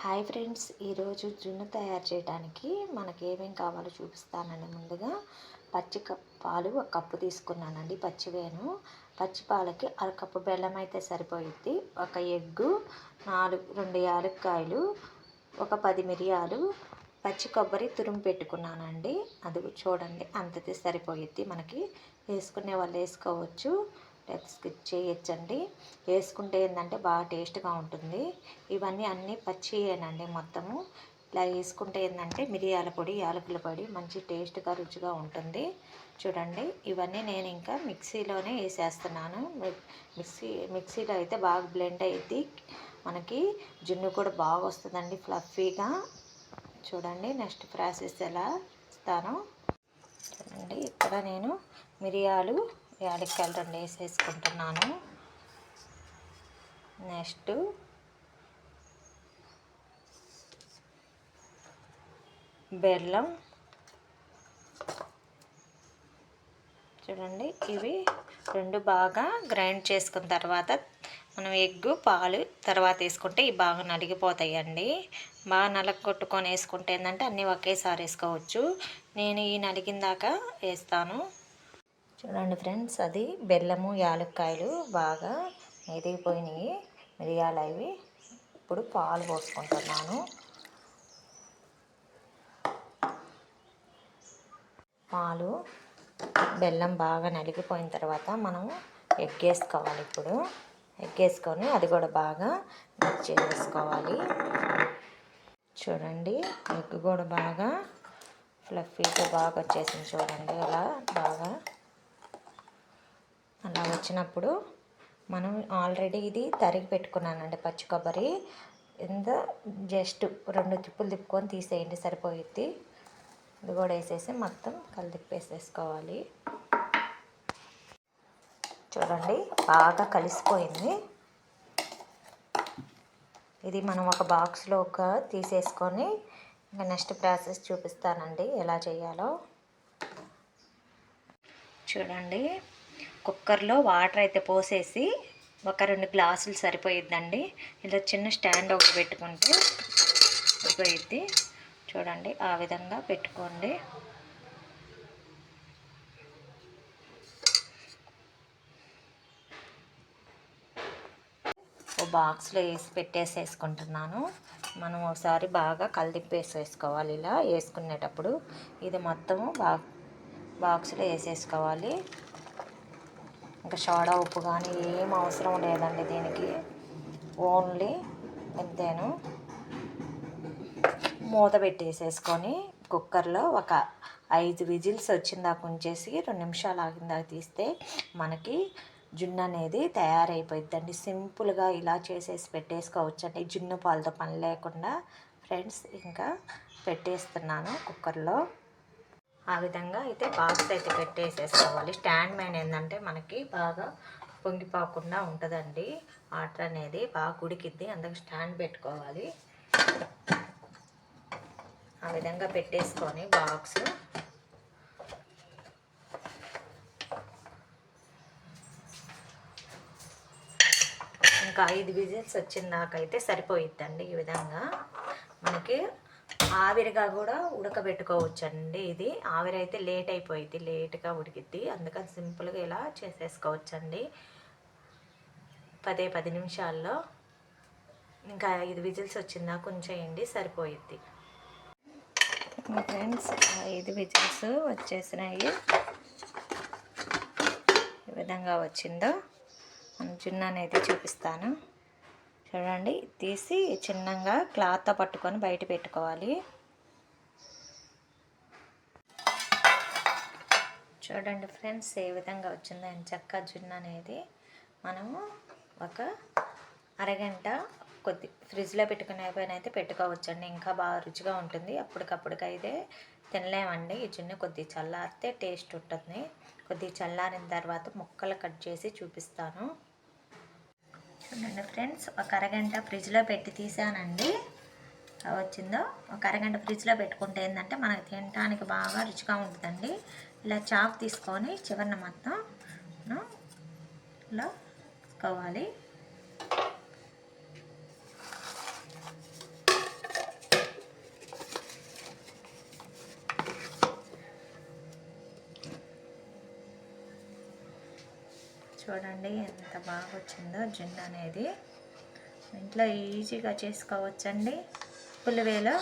Hi friends ఈరోజు జున్ను తయారు చేయడానికి మనకి ఏమేమి కావాలో చూపిస్తానండి. ముందుగా పచ్చి కప్ పాలు ఒక కప్పు తీసుకున్నానండి పచ్చివేను పచ్చి పాలకి అరకప్పు బెల్లం అయితే సరిపోయిద్ది. ఒక ఎగ్గు నాలుగు రెండు యాలక్కాయలు ఒక పది మిరియాలు పచ్చి కొబ్బరి తురుము పెట్టుకున్నానండి. అది చూడండి అంతది సరిపోయిద్ది మనకి. వేసుకునే వాళ్ళు వేసుకోవచ్చు. లేదా స్కిప్ చేయొచ్చండి. వేసుకుంటే ఏంటంటే బాగా టేస్ట్గా ఉంటుంది. ఇవన్నీ అన్నీ పచ్చియేనండి మొత్తము. ఇలా వేసుకుంటే ఏంటంటే మిరియాల పొడి యాలకుల పొడి మంచి టేస్ట్గా రుచిగా ఉంటుంది. చూడండి ఇవన్నీ నేను ఇంకా మిక్సీలోనే వేసేస్తున్నాను. మిక్సీ మిక్సీలో అయితే బాగా బ్లెండ్ అయ్యిద్ది మనకి జున్ను కూడా బాగా వస్తుందండి ఫ్లఫీగా. చూడండి నెక్స్ట్ ప్రాసెస్ ఎలా ఇస్తాను. చూడండి ఇక్కడ నేను మిరియాలు యాలక్కాయలు రెండు వేసేసుకుంటున్నాను నెక్స్ట్. బెల్లం. చూడండి ఇవి రెండు బాగా గ్రైండ్ చేసుకున్న తర్వాత మనం ఎగ్గు పాలు తర్వాత వేసుకుంటే ఇవి బాగా నలిగిపోతాయండి. బాగా నలగొట్టుకొని వేసుకుంటే ఏంటంటే అన్నీ ఒకేసారి వేసుకోవచ్చు. నేను ఈ నలిగిన దాకా వేస్తాను. చూడండి ఫ్రెండ్స్ అది బెల్లము యాలక్కాయలు బాగా మెదిగిపోయినాయి మిరియాలు అవి ఇప్పుడు పాలు పోసుకుంటున్నాను. పాలు బెల్లం బాగా నలిగిపోయిన తర్వాత మనం ఎగ్ వేసుకోవాలి ఇప్పుడు. ఎగ్ వేసుకొని అది కూడా బాగా మిక్స్ చేసుకోవాలి. చూడండి ఎగ్ కూడా బాగా ఫ్లఫీగా బాగా వచ్చేసింది చూడండి అలా బాగా అలా వచ్చినప్పుడు మనం ఆల్రెడీ ఇది తరిగి పెట్టుకున్నానండి పచ్చి కొబ్బరి. ఇంత జస్ట్ రెండు తిప్పులు తిప్పుకొని తీసేయండి సరిపోయిద్ది. ఇది కూడా వేసేసి మొత్తం కలిపేసేసుకోవాలి చూడండి బాగా కలిసిపోయింది. ఇది మనం ఒక బాక్స్లో ఒక తీసేసుకొని ఇంకా నెక్స్ట్ ప్రాసెస్ చూపిస్తానండి ఎలా చేయాలో. చూడండి కుక్కర్లో వాటర్ అయితే పోసేసి ఒక రెండు గ్లాసులు సరిపోయిద్దండి. ఇలా చిన్న స్టాండ్ ఒకటి పెట్టుకుంటే సరిపోయిద్ది. చూడండి ఆ విధంగా పెట్టుకోండి. ఓ బాక్స్లో వేసి పెట్టేసేసుకుంటున్నాను. మనం ఒకసారి బాగా కలిదిప్పేసేసుకోవాలి ఇలా వేసుకునేటప్పుడు. ఇది మొత్తము బా బాక్స్లో వేసేసుకోవాలి. ఇంకా సోడా ఉప్పు కానీ ఏం అవసరం లేదండి దీనికి. ఓన్లీ ఎంతేను మూత పెట్టేసేసుకొని కుక్కర్లో ఒక ఐదు విజిల్స్ వచ్చిందాక ఉంచేసి రెండు నిమిషాలు ఆగిందాక తీస్తే మనకి జున్ను అనేది తయారైపోయిద్దండి. సింపుల్గా ఇలా చేసేసి పెట్టేసుకోవచ్చండి. జున్ను పాలతో పని లేకుండా ఫ్రెండ్స్ ఇంకా పెట్టేస్తున్నాను కుక్కర్లో. ఆ విధంగా అయితే బాక్స్ అయితే పెట్టేసేసుకోవాలి. స్టాండ్ మ్యాన్ ఏంటంటే మనకి బాగా పొంగిపోకుండా ఉంటుందండి. వాటర్ అనేది బాగా ఉడికిద్ది అందుకు స్టాండ్ పెట్టుకోవాలి. ఆ విధంగా పెట్టేసుకొని బాక్స్ ఇంకా ఐదు విజిల్స్ వచ్చిన దాకైతే సరిపోయిద్దండి ఈ విధంగా. మనకి ఆవిరిగా కూడా ఉడకబెట్టుకోవచ్చండి ఇది. ఆవిరి అయితే లేట్ అయిపోయింది లేట్గా ఉడికిద్ది. అందుకని సింపుల్గా ఇలా చేసేసుకోవచ్చండి. పదే పది నిమిషాల్లో ఇంకా ఐదు విజిల్స్ వచ్చిందా కొంచెం వేయండి సరిపోయిద్ది. ఫ్రెండ్స్ ఐదు విజిల్స్ వచ్చేసినాయి. ఏ విధంగా వచ్చిందో జున్ను అనేది చూపిస్తాను. చూడండి తీసి చిన్నగా క్లాత్తో పట్టుకొని బయట పెట్టుకోవాలి. చూడండి ఫ్రెండ్స్ ఏ విధంగా వచ్చిందో చెక్క జున్ను అనేది. మనము ఒక అరగంట కొద్ది ఫ్రిడ్జ్లో పెట్టుకునే పైన అయితే పెట్టుకోవచ్చండి. ఇంకా బాగా రుచిగా ఉంటుంది. అప్పటికప్పటికైతే తినలేమండి. ఈ జున్ను కొద్ది చల్లారితే టేస్ట్ ఉంటుంది. కొద్ది చల్లారిన తర్వాత ముక్కలు కట్ చేసి చూపిస్తాను. చూడండి ఫ్రెండ్స్ ఒక అరగంట ఫ్రిడ్జ్లో పెట్టి తీసానండి. వచ్చిందో? ఒక అరగంట ఫ్రిడ్జ్లో పెట్టుకుంటే ఏంటంటే మనకి తినడానికి బాగా రుచిగా ఉంటుందండి. ఇలా చాక్ తీసుకొని చివరిన మొత్తం ఇలా తీసుకోవాలి చూడండి ఎంత బాగా వచ్చిందో జున్ను అనేది. ఇంట్లో ఈజీగా చేసుకోవచ్చండి. పులివేలో